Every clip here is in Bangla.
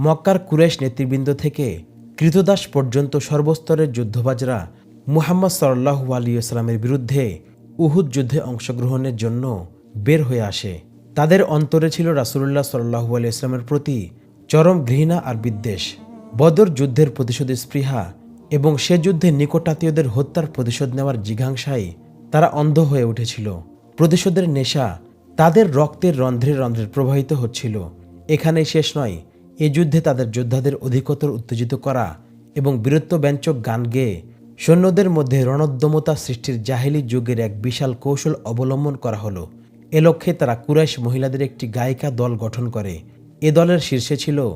মক্কার কুরেশ নেতৃবৃন্দ থেকে কৃতদাস পর্যন্ত সর্বস্তরের যুদ্ধবাজরা মুহাম্মদ সাল্লাহু আলিয়াস্লামের বিরুদ্ধে উহুদ যুদ্ধে অংশগ্রহণের জন্য বের হয়ে আসে। তাদের অন্তরে ছিল রাসুলুল্লাহ সাল্লাহু আলিয়াস্লামের প্রতি চরম ঘৃণা আর বিদ্বেষ। বদর যুদ্ধের প্রতিশোধের স্পৃহা এবং সে যুদ্ধে নিকটাত্মীয়দের হত্যার প্রতিশোধ নেওয়ার জিঘাংসায় তারা অন্ধ হয়ে উঠেছিল। প্রতিশোধের নেশা তাদের রক্তের রন্ধ্রে রন্ধ্রে প্রবাহিত হচ্ছিল। এখানেই শেষ নয় এ যুদ্ধে তাদের যোদ্ধাদের অধিকতর উত্তেজিত করা এবং বীরত্বব্যঞ্চক গান গেয়ে সৈন্যদের মধ্যে রণোদ্যমতা সৃষ্টির জাহেলি যুগের এক বিশাল কৌশল অবলম্বন করা হলো। এ লক্ষ্যে তারা কুরাইশ মহিলাদের একটি গায়িকা দল গঠন করে। এ দলের শীর্ষে ছিল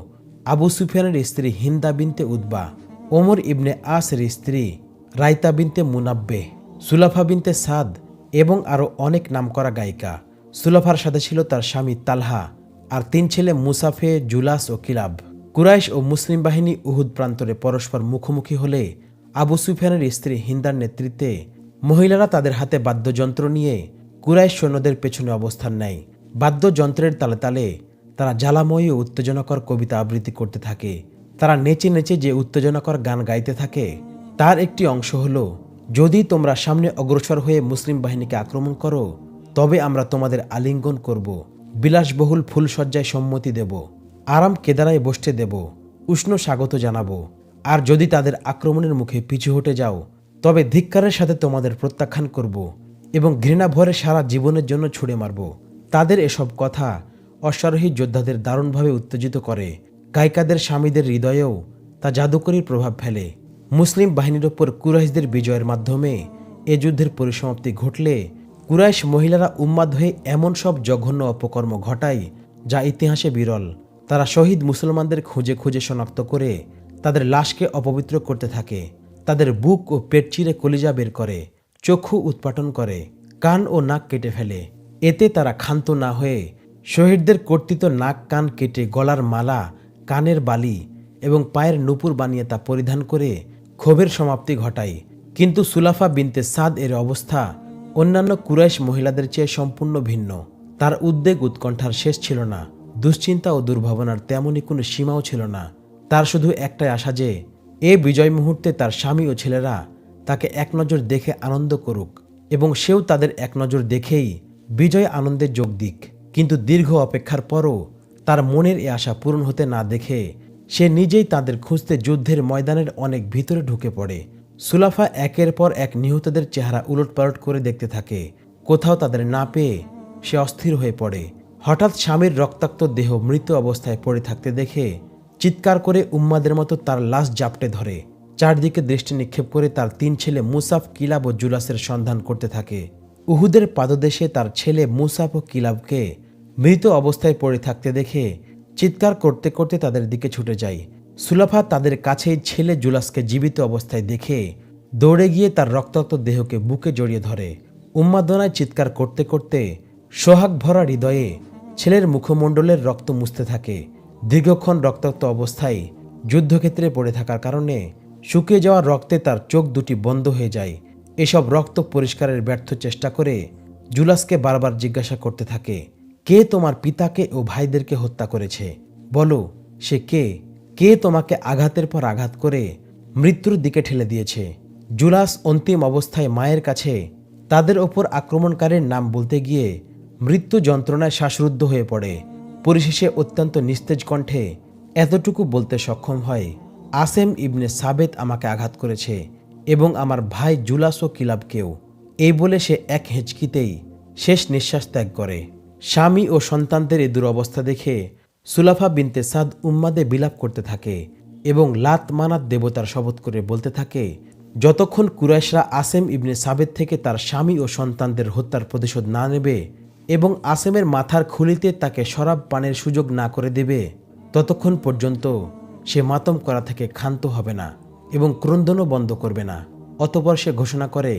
আবু সুফিয়ানের স্ত্রী হিন্দা বিনতে উদ্বা ওমর ইবনে আসের স্ত্রী রাইতা বিনতে মুনাব্বে, সুলাফা বিনতে সাদ এবং আরও অনেক নামকরা গায়িকা। সুলাফার সাথে ছিল তার স্বামী তালহা। আর তিন ছেলে মুসাফে, জুলাস ও কিলাব। কুরাইশ ও মুসলিম বাহিনী উহুদ প্রান্তরে পরস্পর মুখোমুখি হলে আবু সুফিয়ানের স্ত্রী হিন্দার নেতৃত্বে মহিলারা তাদের হাতে বাদ্যযন্ত্র নিয়ে কুরাইশ সৈন্যদের পেছনে অবস্থান নেয়। বাদ্যযন্ত্রের তালে তালে তারা জ্বালাময়ী ও উত্তেজনাকর কবিতা আবৃত্তি করতে থাকে। তারা নেচে নেচে যে উত্তেজনাকর গান গাইতে থাকে, তার একটি অংশ হল, যদি তোমরা সামনে অগ্রসর হয়ে মুসলিম বাহিনীকে আক্রমণ করো, তবে আমরা তোমাদের আলিঙ্গন করব। বিলাসবহুল ফুলসজ্জায় সম্মতি দেব, আরাম কেদারায় বসতে দেব, উষ্ণ স্বাগত জানাব। আর যদি তাদের আক্রমণের মুখে পিছু হটে যাও, তবে ধিক্কারের সাথে তোমাদের প্রত্যাখ্যান করব এবং ঘৃণা ভরে সারা জীবনের জন্য ছুড়ে মারব। তাদের এসব কথা অশ্বারোহী যোদ্ধাদের দারুণভাবে উত্তেজিত করে। গায়িকাদের স্বামীদের হৃদয়েও তা জাদুকরীর প্রভাব ফেলে। মুসলিম বাহিনীর ওপর কুরাইশদের বিজয়ের মাধ্যমে এ যুদ্ধের পরিসমাপ্তি ঘটলে কুরাইশ মহিলারা উন্মাদ হয়ে এমন সব জঘন্য অপকর্ম ঘটায় যা ইতিহাসে বিরল। তারা শহীদ মুসলমানদের খুঁজে খুঁজে শনাক্ত করে তাদের লাশকে অপবিত্র করতে থাকে, তাদের বুক ও পেট চিরে কলিজা বের করে, চক্ষু উৎপাটন করে, কান ও নাক কেটে ফেলে। এতে তারা ক্ষান্ত না হয়ে শহীদদের কর্তৃত নাক কান কেটে গলার মালা, কানের বালি এবং পায়ের নুপুর বানিয়ে তা পরিধান করে ক্ষোভের সমাপ্তি ঘটায়। কিন্তু সুলাফা বিনতে সাদ এর অবস্থা অন্যান্য কুরাইশ মহিলাদের চেয়ে সম্পূর্ণ ভিন্ন। তার উদ্বেগ উৎকণ্ঠার শেষ ছিল না। দুশ্চিন্তা ও দুর্ভাবনার তেমনই কোনো সীমাও ছিল না। তার শুধু একটাই আশা যে, এ বিজয় মুহূর্তে তার স্বামী ও ছেলেরা তাকে এক নজর দেখে আনন্দ করুক এবং সেও তাদের এক নজর দেখেই বিজয় আনন্দে যোগ দিক। কিন্তু দীর্ঘ অপেক্ষার পরও তার মনের এ আশা পূরণ হতে না দেখে সে নিজেই তাদের খুঁজতে যুদ্ধের ময়দানের অনেক ভিতরে ঢুকে পড়ে। সুলাফা একের পর এক নিহতদের চেহারা উলটপালট করে দেখতে থাকে। কোথাও তাদের না পেয়ে সে অস্থির হয়ে পড়ে। হঠাৎ স্বামীর রক্তাক্ত দেহ মৃত অবস্থায় পড়ে থাকতে দেখে চিৎকার করে উম্মাদের মতো তার লাশ জাপটে ধরে। চারদিকে দৃষ্টি নিক্ষেপ করে তার তিন ছেলে মুসাফ, কিলাব ও জুলাসের সন্ধান করতে থাকে। উহুদের পাদদেশে তার ছেলে মুসাফ ও কিলাবকে মৃত অবস্থায় পড়ে থাকতে দেখে চিৎকার করতে করতে তাদের দিকে ছুটে যায়। সুলাফা তাদের কাছেই ছেলে জুলাসকে জীবিত অবস্থায় দেখে দৌড়ে গিয়ে তার রক্তাক্ত দেহকে বুকে জড়িয়ে ধরে। উন্মাদনায় চিৎকার করতে করতে সোহাগ ভরা হৃদয়ে ছেলের মুখমণ্ডলের রক্ত মুছতে থাকে। দীর্ঘক্ষণ রক্তাক্ত অবস্থায় যুদ্ধক্ষেত্রে পড়ে থাকার কারণে শুকিয়ে যাওয়া রক্তে তার চোখ দুটি বন্ধ হয়ে যায়। এসব রক্ত পরিষ্কারের ব্যর্থ চেষ্টা করে জুলাসকে বারবার জিজ্ঞাসা করতে থাকে, কে তোমার পিতাকে ও ভাইদেরকে হত্যা করেছে? বলো, সে কে? কে তোমাকে আঘাতের পর আঘাত করে মৃত্যুর দিকে ঠেলে দিয়েছে? জুলাস অন্তিম অবস্থায় মায়ের কাছে তাদের ওপর আক্রমণকারীর নাম বলতে গিয়ে মৃত্যু যন্ত্রণায় শ্বাসরুদ্ধ হয়ে পড়ে। পরিশেষে অত্যন্ত নিস্তেজ কণ্ঠে এতটুকু বলতে সক্ষম হয়, আসেম ইবনে সাবেত আমাকে আঘাত করেছে এবং আমার ভাই জুলাস ও কিলাবকেও এই বলে সে এক হেঁচকিতেই শেষ নিঃশ্বাস ত্যাগ করে। স্বামী ও সন্তানদের এই দুরবস্থা দেখে সুলাফা বিনতে সাদ উম্মাদে বিলাপ করতে থাকে এবং লাত মানাত দেবতার শপথ করে বলতে থাকে, যতক্ষণ কুরাইশরা আসেম ইবনে সাবেদ থেকে তার স্বামী ও সন্তানদের হত্যার প্রতিশোধ না নেবে এবং আসেমের মাথার খুলিতে তাকে শরাব পানের সুযোগ না করে দেবে, ততক্ষণ পর্যন্ত সে মাতম করা থেকে ক্ষান্ত হবে না এবং ক্রন্দনও বন্ধ করবে না। অতপর সে ঘোষণা করে,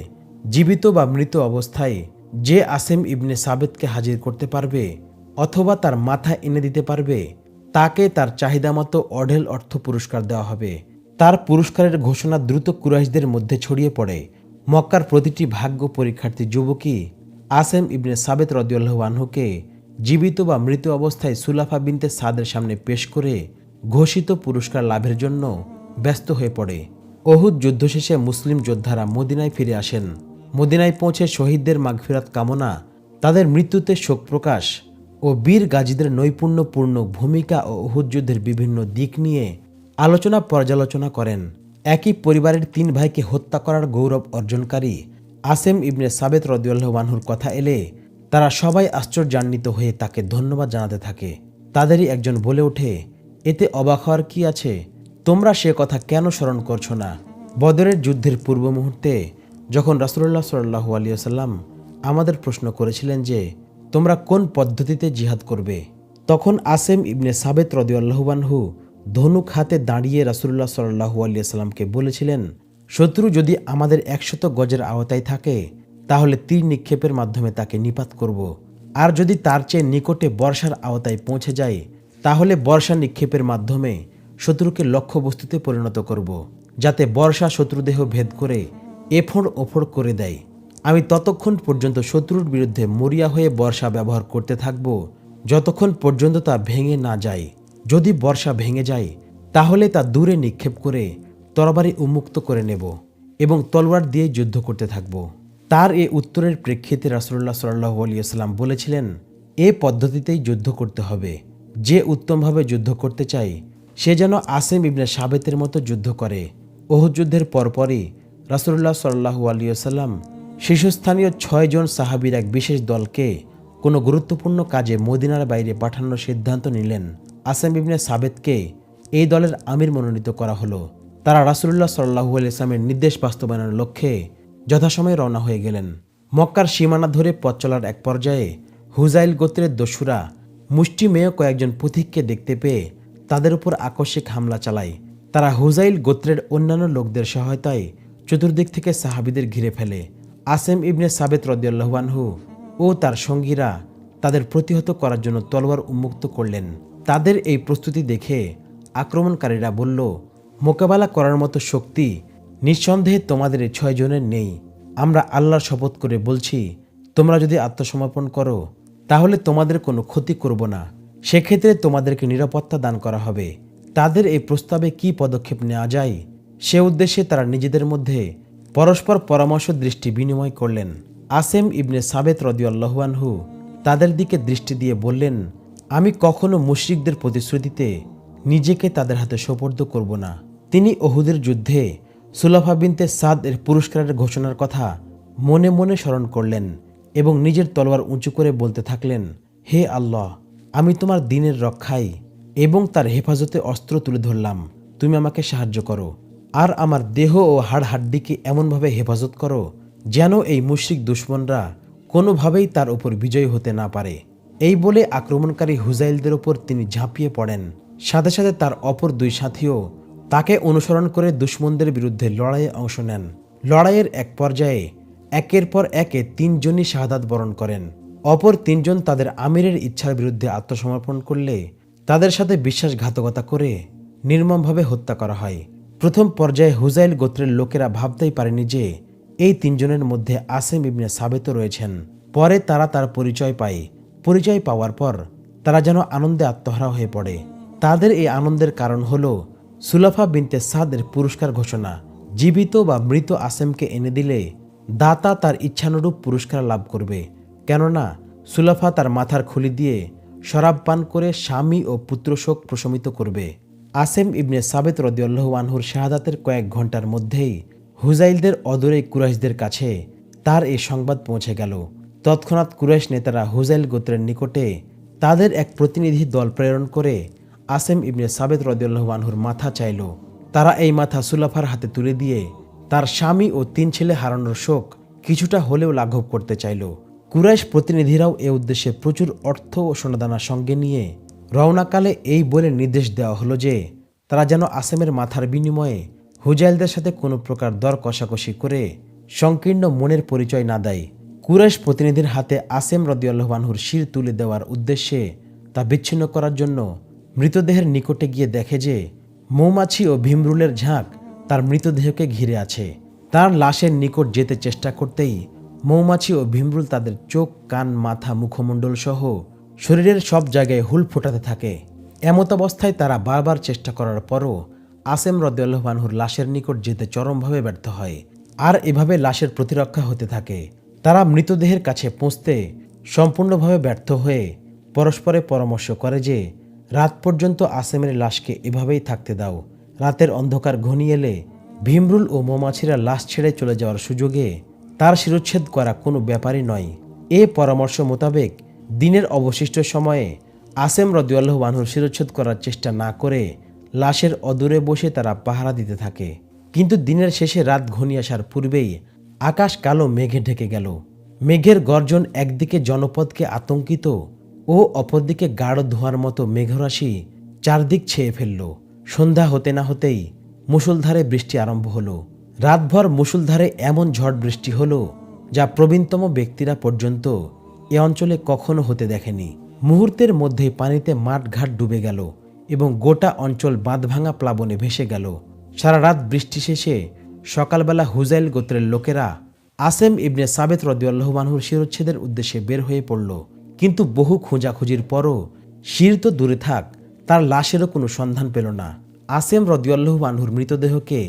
জীবিত বা মৃত অবস্থায় যে আসেম ইবনে সাবেদকে হাজির করতে পারবে অথবা তার মাথা এনে দিতে পারবে, তাকে তার চাহিদা মতো অঢেল অর্থ পুরস্কার দেওয়া হবে। তার পুরস্কারের ঘোষণা দ্রুত কুরাইশদের মধ্যে ছড়িয়ে পড়ে। মক্কার প্রতিটি ভাগ্য পরীক্ষার্থী যুবকই আসেম ইবনে সাবেত রদিউল্লাহ আনহুকে জীবিত বা মৃত অবস্থায় সুলাফা বিনতে সাদের সামনে পেশ করে ঘোষিত পুরস্কার লাভের জন্য ব্যস্ত হয়ে পড়ে। অহুদ যুদ্ধ শেষে মুসলিম যোদ্ধারা মদিনায় ফিরে আসেন। মদিনায় পৌঁছে শহীদদের মাগফিরাত কামনা, তাদের মৃত্যুতে শোক প্রকাশ ও বীর গাজীদের নৈপুণ্যপূর্ণ ভূমিকা ও অহুদ যুদ্ধের বিভিন্ন দিক নিয়ে আলোচনা পর্যালোচনা করেন। একই পরিবারের তিন ভাইকে হত্যা করার গৌরব অর্জনকারী আসেম ইবনে সাবেত রদিউল্লাহ আনহুর কথা এলে তারা সবাই আশ্চর্যান্বিত হয়ে তাকে ধন্যবাদ জানাতে থাকে। তাদেরই একজন বলে ওঠে, এতে অবাক হওয়ার কি আছে? তোমরা সে কথা কেন স্মরণ করছ না? বদরের যুদ্ধের পূর্ব মুহূর্তে যখন রাসুল্লাহ সাল্লাহ আলিয়াল্লাম আমাদের প্রশ্ন করেছিলেন যে তোমরা কোন পদ্ধতিতে জিহাদ করবে? তখন আসেম ইবনে সাবেত রদিউল্লাহবানহু ধনুক হাতে দাঁড়িয়ে রাসুল্লাহ সাল্লাহু আলিয়াল্লামকে বলেছিলেন, শত্রু যদি আমাদের একশত গজের আওতায় থাকে, তাহলে তীর নিক্ষেপের মাধ্যমে তাকে নিপাত করব। আর যদি তার চেয়ে নিকটে বর্ষার আওতায় পৌঁছে যায়, তাহলে বর্ষা নিক্ষেপের মাধ্যমে শত্রুকে লক্ষ্যবস্তুতে পরিণত করব, যাতে বর্ষা শত্রুদেহ ভেদ করে এফোড় ওফোড় করে দেয়। আমি ততক্ষণ পর্যন্ত শত্রুর বিরুদ্ধে মরিয়া হয়ে বর্ষা ব্যবহার করতে থাকব। যতক্ষণ পর্যন্ত তা ভেঙে না যায়। যদি বর্ষা ভেঙে যায়, তাহলে তা দূরে নিক্ষেপ করে তরবারি উন্মুক্ত করে নেব এবং তলোয়ার দিয়ে যুদ্ধ করতে থাকব। তার এ উত্তরের প্রেক্ষিতে রাসুল্লাহ সাল্লাহ আলিয়াল্লাম বলেছিলেন, এ পদ্ধতিতেই যুদ্ধ করতে হবে। যে উত্তমভাবে যুদ্ধ করতে চায়, সে যেন আসেম ইবনে সাবেতের মতো যুদ্ধ করে। ওহুদ যুদ্ধের পরপরই রাসুল্লাহ সাল্লাহু আলিয়াল্লাম শীর্ষস্থানীয় ছয়জন সাহাবির এক বিশেষ দলকে কোনো গুরুত্বপূর্ণ কাজে মদিনার বাইরে পাঠানোর সিদ্ধান্ত নিলেন। আসেম ইবনে সাবেতকে এই দলের আমির মনোনীত করা হলো। তারা রাসুল্লাহ সাল্লাহু আলিয়াল্লামের নির্দেশ বাস্তবায়নের লক্ষ্যে যথাসময়ে রওনা হয়ে গেলেন। মক্কার সীমানা ধরে পথ চলার এক পর্যায়ে হুজাইল গোত্রের দস্যুরা মুষ্টিমেয় কয়েকজন পথিককে দেখতে পেয়ে তাদের উপর আকস্মিক হামলা চালায়। তারা হুজাইল গোত্রের অন্যান্য লোকদের সহায়তায় চতুর্দিক থেকে সাহাবিদের ঘিরে ফেলে। আসেম ইবনে সাবেত রদিয়াল্লাহানহু ও তার সঙ্গীরা তাদের প্রতিহত করার জন্য তলোয়ার উন্মুক্ত করলেন। তাদের এই প্রস্তুতি দেখে আক্রমণকারীরা বলল, মোকাবেলা করার মতো শক্তি নিঃসন্দেহে তোমাদের ছয়জনের নেই। আমরা আল্লাহর শপথ করে বলছি, তোমরা যদি আত্মসমর্পণ করো, তাহলে তোমাদের কোনো ক্ষতি করব না। সেক্ষেত্রে তোমাদেরকে নিরাপত্তা দান করা হবে। তাদের এই প্রস্তাবে কি পদক্ষেপ নেওয়া যায়, সে উদ্দেশ্যে তারা নিজেদের মধ্যে পরস্পর পরামর্শ দৃষ্টি বিনিময় করলেন। আসেম ইবনে সাবেত রদিউল্লাহানহু তাদের দিকে দৃষ্টি দিয়ে বললেন, আমি কখনো মুশরিকদের প্রতিশ্রুতিতে নিজেকে তাদের হাতে সোপর্দ করব না। তিনি অহুদের যুদ্ধে সুলাফা বিনতে সাদ এর পুরস্কারের ঘোষণার কথা মনে মনে স্মরণ করলেন এবং নিজের তলোয়ার উঁচু করে বলতে থাকলেন, হে আল্লাহ, আমি তোমার দিনের রক্ষাই এবং তার হেফাজতে অস্ত্র তুলে ধরলাম। তুমি আমাকে সাহায্য করো। আর আমার দেহ ও হাড় হাড্ডিকে এমনভাবে হেফাজত করো যেন এই মুশ্রিক দুশ্মনরা কোনোভাবেই তার উপর বিজয়ী হতে না পারে। এই বলে আক্রমণকারী হুজাইলদের ওপর তিনি ঝাঁপিয়ে পড়েন। সাথে সাথে তার অপর দুই সাথীও তাকে অনুসরণ করে দুশ্মনদের বিরুদ্ধে লড়াইয়ে অংশ নেন। লড়াইয়ের এক পর্যায়ে একের পর একে তিনজনই শাহাদাত বরণ করেন। অপর তিনজন তাদের আমিরের ইচ্ছার বিরুদ্ধে আত্মসমর্পণ করলে তাদের সাথে বিশ্বাসঘাতকতা করে নির্মমভাবে হত্যা করা হয়। প্রথম পর্যায়ে হুজাইল গোত্রের লোকেরা ভাবতেই পারেনি যে, এই তিনজনের মধ্যে আসেম ইবনে সাবেত রয়েছেন। পরে তারা তার পরিচয় পায়। পরিচয় পাওয়ার পর তারা যেন আনন্দে আত্মহারা হয়ে পড়ে। তাদের এই আনন্দের কারণ হল সুলাফা বিনতে সাদের পুরস্কার ঘোষণা। জীবিত বা মৃত আসেমকে এনে দিলে দাতা তার ইচ্ছানুরূপ পুরস্কার লাভ করবে। কেননা সুলাফা তার মাথার খুলি দিয়ে শরাব পান করে স্বামী ও পুত্রশোক প্রশমিত করবে। আসেম ইবনে সাবেত রদিউল্লাহ আনহুর শাহাদাতের কয়েক ঘণ্টার মধ্যেই হুজাইলদের অদূরে কুরাইশদের কাছে তার এই সংবাদ পৌঁছে গেল। তৎক্ষণাৎ কুরাইশ নেতারা হুজাইল গোত্রের নিকটে তাদের এক প্রতিনিধি দল প্রেরণ করে আসেম ইবনে সাবেত রদিউল্লাহ আনহুর মাথা চাইল। তারা এই মাথা সুলাফার হাতে তুলে দিয়ে তার স্বামী ও তিন ছেলে হারানোর শোক কিছুটা হলেও লাঘব করতে চাইল। কুরাইশ প্রতিনিধিরাও এ উদ্দেশ্যে প্রচুর অর্থ ও সোনাদানা সঙ্গে নিয়ে রওনাকালে এই বলে নির্দেশ দেওয়া হলো যে, তারা যেন আসেমের মাথার বিনিময়ে হুজাইলদের সাথে কোনো প্রকার দর কষাকষি করে সংকীর্ণ মনের পরিচয় না দেয়। কুরেশ প্রতিনিধির হাতে আসেম রদিউল্লাহবানহুর শির তুলে দেওয়ার উদ্দেশ্যে তা বিচ্ছিন্ন করার জন্য মৃতদেহের নিকটে গিয়ে দেখে যে, মৌমাছি ও ভীমরুলের ঝাঁক তার মৃতদেহকে ঘিরে আছে। তার লাশের নিকট যেতে চেষ্টা করতেই মৌমাছি ও ভীমরুল তাদের চোখ, কান, মাথা মুখমণ্ডল সহ শরীরের সব জায়গায় হুল ফোটাতে থাকে। এমতাবস্থায় তারা বারবার চেষ্টা করার পরও আসেম রদুল্লাহানহুর লাশের নিকট যেতে চরমভাবে ব্যর্থ হয়। আর এভাবে লাশের প্রতিরক্ষা হতে থাকে। তারা মৃতদেহের কাছে পৌঁছতে সম্পূর্ণভাবে ব্যর্থ হয়ে পরস্পরে পরামর্শ করে যে, রাত পর্যন্ত আসেমের লাশকে এভাবেই থাকতে দাও। রাতের অন্ধকার ঘনিয়ে এলে ভীমরুল ও মৌমাছিরা লাশ ছেড়ে চলে যাওয়ার সুযোগে তার শিরোচ্ছেদ করা কোনো ব্যাপারই নয়। এ পরামর্শ মোতাবেক দিনের অবশিষ্ট সময়ে আসেম রদিউল্লাহ বানহুর শিরোচ্ছেদ করার চেষ্টা না করে লাশের অদূরে বসে তারা পাহারা দিতে থাকে। কিন্তু দিনের শেষে রাত ঘনিয়ে আসার পূর্বেই আকাশ কালো মেঘে ঢেকে গেল। মেঘের গর্জন একদিকে জনপদকে আতঙ্কিত ও অপরদিকে গাঢ় ধোঁয়ার মতো মেঘরাশি চারদিক ছেয়ে ফেলল। সন্ধ্যা হতে না হতেই মুষলধারে বৃষ্টি আরম্ভ হলো। রাতভর মুষলধারে এমন ঝড় বৃষ্টি হলো যা প্রবীণতম ব্যক্তিরা পর্যন্ত এ অঞ্চলে কখনো হতে দেখেনি। মুহূর্তের মধ্যেই পানিতে মাঠঘাট ডুবে গেল এবং গোটা অঞ্চল বাঁধভাঙা প্লাবনে ভেসে গেল। সারা রাত বৃষ্টি শেষে সকালবেলা হুজাইল গোত্রের লোকেরা আসেম ইবনে সাবেত রদিউল্লাহমানহুর শিরোচ্ছেদের উদ্দেশ্যে বের হয়ে পড়ল। কিন্তু বহু খোঁজাখুঁজির পরও শির তো দূরে থাক, তার লাশেরও কোনো সন্ধান পেল না। আসেম রদিউল্লাহ আনহুর মৃতদেহকে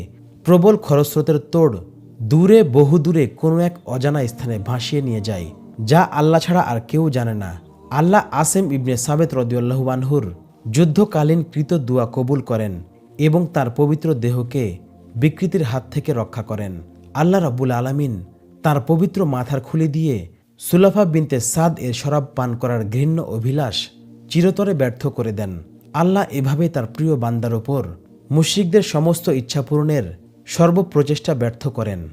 প্রবল খরস্রোতের তোড় দূরে বহু দূরে কোনো এক অজানা স্থানে ভাসিয়ে নিয়ে যায়। যা আল্লাহ ছাড়া আর কেউ জানে না। আল্লাহ আসেম ইবনে সাবেত রদিউল্লাহ আনহুর যুদ্ধকালীন কৃত দুয়া কবুল করেন এবং তার পবিত্র দেহকে বিকৃতির হাত থেকে রক্ষা করেন। আল্লাহ রাব্বুল আলামিন তার পবিত্র মাথার খুলে দিয়ে সুলাফা বিনতে সাদ এর শরাব পান করার ঘৃণ্য অভিলাষ চিরতরে ব্যর্থ করে দেন। আল্লাহ এভাবে তার প্রিয় বান্দার ওপর মুশরিকদের সমস্ত ইচ্ছা পূরণের সর্বপ্রচেষ্টা ব্যর্থ করেন।